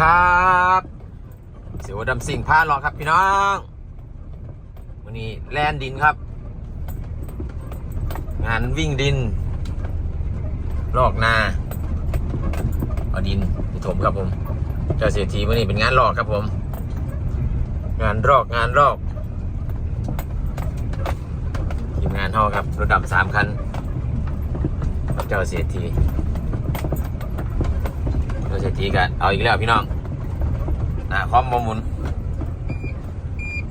ครับเสียวดำสิ่งพาหรอครับพี่น้องวันนี้แลนดินครับ งานวิ่งดิน ลอกนาเอาดินไปถมครับผม เจ้าเศรษฐีวันนี้เป็นงานลอกครับผม งานรอกงานรอกทีมงานห่อครับรถดำสามคันเจ้าเศรษฐี เราจะตีกันเอาอีกแล้วพี่น้องนะคอมบอมุน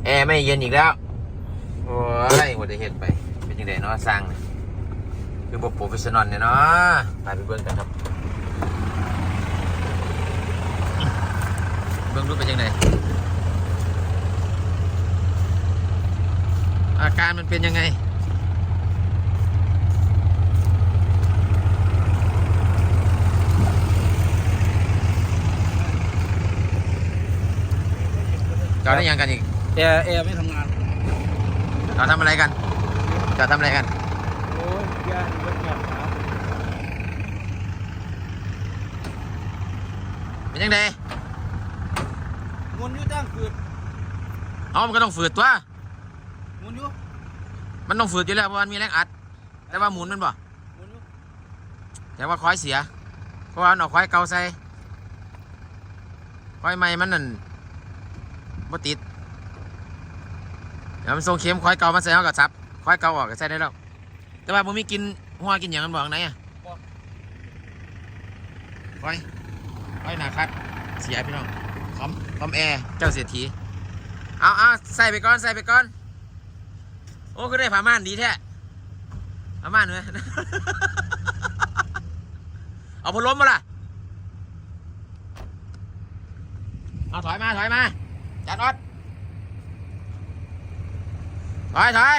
แอร์ไม่เย็นอีกแล้ว โอ้ยหมดได้เห็นไป เป็นยังไงเนาะสร้างเนี่ยคือบอกโปรเฟชชั่นอลเนี่ยเนาะไปไปเบิ่งกันครับ เบิ่งรูปเป็นยังไงอาการมันเป็นยังไง จอดได้ยังกันอีกแอร์แอร์ไม่ทำงานจอดทำอะไรกันจอดทำอะไรกันโอ้ยแย่เบิดเงียบครับเป็นยังไงงุนอยู่จ้างฝืดเอามันก็ต้องฝืดตัวงุนอยู่มันต้องฝืดอยู่แล้วเพราะมันมีแรงอัด แต่ว่าหมุนมันบ่งุนอยู่แต่ว่าคอยเสีย เพราะว่ามันเอาคอยเก่าใส่คอยใหม่มันนั่น บ่ติดเดี๋ยวมันส่งเข็มคอยเก่ามาใส่เอากับซับคอยเก่าออกก็ใส่ได้แล้วแต่ว่าผมมีกินหัวกินอย่างมันบอกไหนอะคอยคอยหนาคัดเสียพี่น้องคอมคอมแอร์เจ้าเศรษฐีเอาเอาใส่ไปก่อนใส่ไปก่อน โอ้ก็ได้ผ้าม่านดีแท้ผ้าม่านเลยเอาพัดลมมาล่ะเอาถอยมาถอยมา จัดออดถอยถอย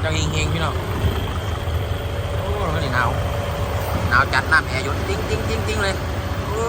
เจ้าเฮงเฮงพี่น้องโอ้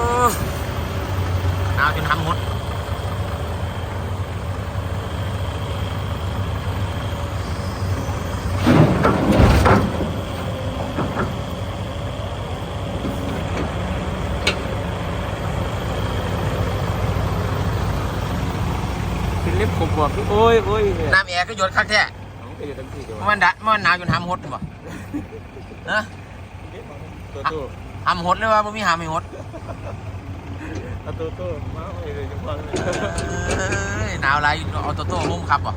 ยหนาวหนาวจัดน้ำแอร์หยดติ้งติ้งติ้งติ้งเลยโอ้หนาวจนทำหมดเป็นเล็บขบวบโอ้ยโอ้ยเนี่ยน้ำแอร์ก็หยดคักแท้มันก็อยู่ทั้งที่เดียวมันดะมันหนาวจนทำหดบ่นะตัวตู้ทำหดเลยว่าบ่มีหามไม่หดเอาตัวตู้มาเอาเลยจังหวะเลยเอ้ยหนาวอะไรเอาโตโต้มุมขับบ่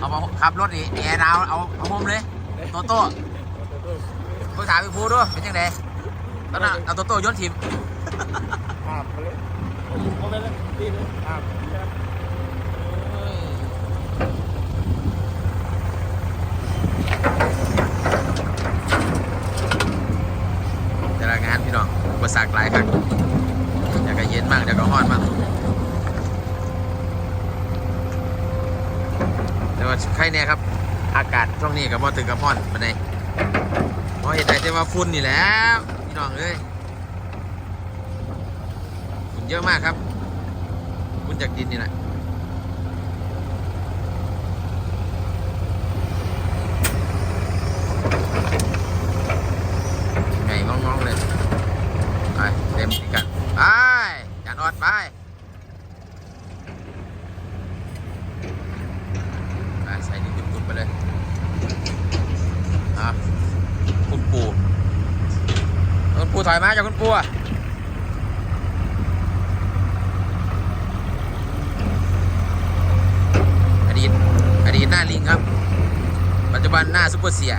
เอามาขับรถนี่แอร์หนาวเอาเอามุมเลยโตโต้ตัวตู้เพิ่งถามไปพูด้วยเป็นยังไงตอนนั้นเอาโตโต้โยนทีมอาบไปเลยเอาไปเลยตีเลยอาบ แต่ละงานพี่น้องอุปสรรคหลายครับอยากจะเย็นมากอยากจะร้อนมากแต่ว่าใคร เนี่ยครับ อากาศช่วงนี้กับมอถึงกับพ่อนมาไหนใดเพราะเหตุใดที่ว่าฝุ่นนี่แหล้วพี่น้องเอ้ยฝุ่นเยอะมากครับฝุ่นจากดินนี่แหละไงงองๆเลยไปเต็มพิกันไปจานอดไปไปใส่ดินจุบๆไปเลยอะคุณปู่คุณ ปู่ถอยมาจากคุณปู่อะอดีตอดีตหน้าลิงครับ ปัจจุบันหน้าซุปเปอร์เสีย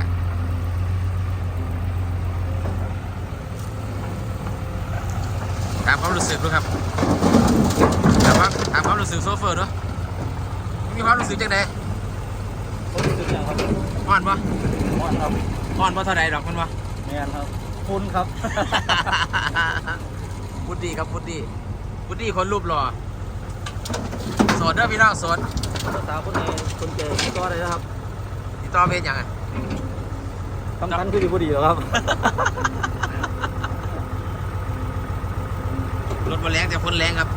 ถามความรู้สึกด้วยครับถามว่าถามความรู้สึกโซเฟอร์ด้วยมีความรู้สึกจังไดผมรู้สึกอย่างครับอ่อนปะอ่อนครับอ่อนปะเท่าใดดอกมันปะแมนครับ คุณครับ พุดดีครับพุดดีพุดดีคนรูปหล่อโสดเด้อพี่น้องโสดสาวคนนี้คนเจอก็ได้นะครับติดต่อเป็นยังไงสำคัญคือดีบุดีเหรอครับ รถมาแรงแต่คนแรงครับ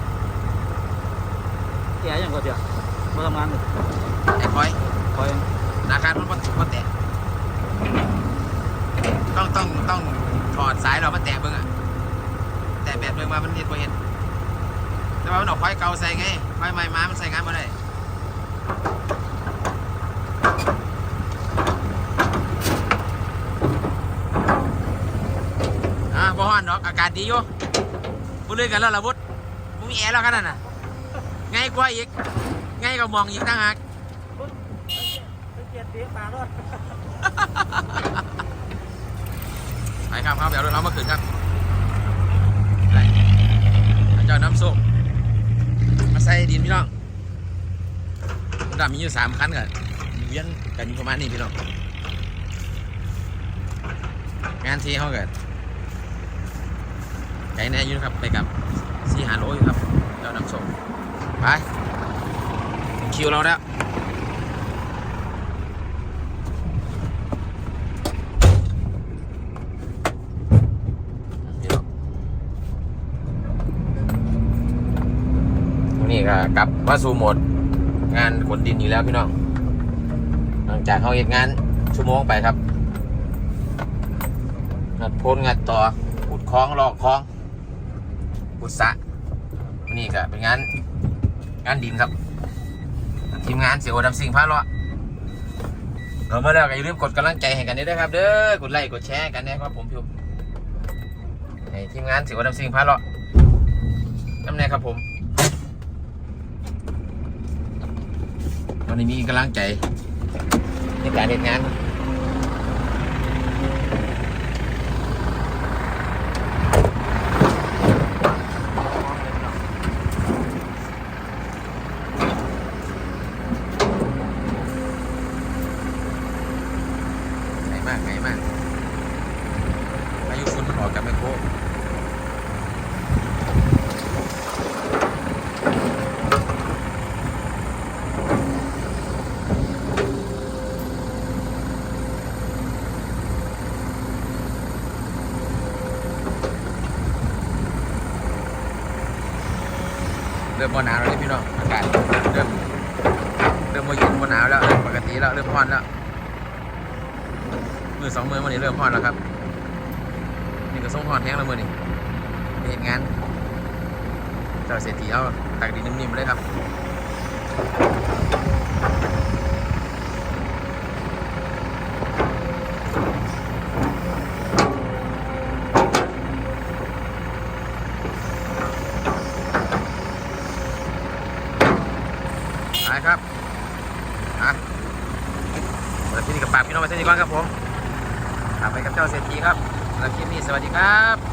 แกอย่างก็เดียวมาทำงานไอ้คอยคอยธนาคารมันบ่บ่แตะคต้องต้องต้อง ถอดสายเรามาแตะเบิ้งอะแตะแบบเบิ้งมามันเห็นบ่เห็นแต่ว่ามันเอาไฟเก่าใส่ไงไฟใหม่มามันใส่งานมาได้อ่าบ่ฮ้อนดอกอากาศดีอยู่บุเลยกันแล้วล่ะบุดมึงมีแอร์แล้วกันนั่นน่ะไงกว่าอีกไงก็มองอีกตั้งหากเกียรติปากด้ วยไปครับครับเดี๋ยวเรามาขึ้นครับไปเจ้าน้ำส้มมาใส่ดินพี่น้องดำมีอยู่สามคันกันเวียนกันอยู่ประมาณนี้พี่น้องงานที่เขาเกิดไกลแน่ยู่นครับไปกับซีหาโลอยู่ครับเจ้าน้ำส้มไปคิวเราแล้ว พี่น้องวันนี้ ก็กลับมาสู่โหมดงานขนดินอยู่แล้วพี่น้อง หลังจากเขาเห็นงานชั่วโมงไปครับงัดโพนงัดต่อขุดคลองลอกคลองขุดสะวันนี้ก็เป็นงานงานดินครับ ทีมงานเสียวดำสิงพาเละเรามาแล้วก็อย่าลืมกดกำลังใจให้กันด้วยนะครับ เด้อกดไลค์กดแชร์กันนะครับผมพิวให้ทีมงานเสิวดำซิงพาเละน้ำแน่ครับผม วันนี้มีกำลังใจในการเดินงานไงมากไงมากอายุฝุ่นมันออกจากไมโคร เริ่มมหนาวแล้วพี่น้องอากาศเริ่มเริ่มมาเย็นมาหนาวแล้วเริ่มปกติแล้วเริ่มร้อนแล้วมือสองมือวันนี้เริ่มร้อนแล้วครับนี่ก็ส่งร้อนแห้งแล้วมือนี่เห็นงานเจ้าเศรษฐีเอาตักดินนิ่มๆเลยครับ ไปครับอะวันที่นี่กับปากพี่น้องมาเส้นนี้ก่อนครับผมกลับไปกับเจ้าเศรษฐีครับสำหรับคลิปนี้สวัสดีครับ